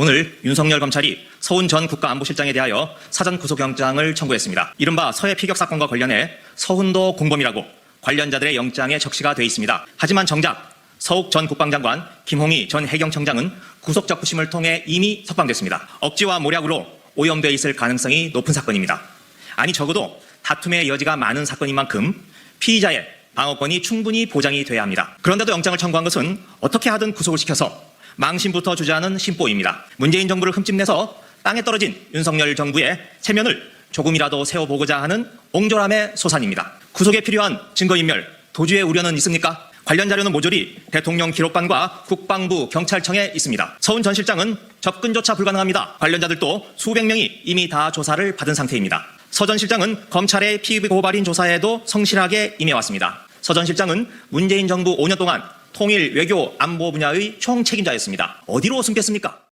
오늘 윤석열 검찰이 서훈 전 국가안보실장에 대하여 사전 구속영장을 청구했습니다. 이른바 서해 피격 사건과 관련해 서훈도 공범이라고 관련자들의 영장에 적시가 돼 있습니다. 하지만 정작 서욱 전 국방장관, 김홍희 전 해경청장은 구속적 부심을 통해 이미 석방됐습니다. 억지와 모략으로 오염돼 있을 가능성이 높은 사건입니다. 아니 적어도 다툼의 여지가 많은 사건인 만큼 피의자의 방어권이 충분히 보장이 돼야 합니다. 그런데도 영장을 청구한 것은 어떻게 하든 구속을 시켜서 망신부터 주자는 심보입니다. 문재인 정부를 흠집내서 땅에 떨어진 윤석열 정부의 체면을 조금이라도 세워보고자 하는 옹졸함의 소산입니다. 구속에 필요한 증거인멸, 도주의 우려는 있습니까? 관련 자료는 모조리 대통령 기록관과 국방부 경찰청에 있습니다. 서훈 전 실장은 접근조차 불가능합니다. 관련자들도 수백 명이 이미 다 조사를 받은 상태입니다. 서 전 실장은 검찰의 피의 고발인 조사에도 성실하게 임해왔습니다. 서 전 실장은 문재인 정부 5년 동안 통일, 외교, 안보 분야의 총 책임자였습니다. 어디로 숨겠습니까?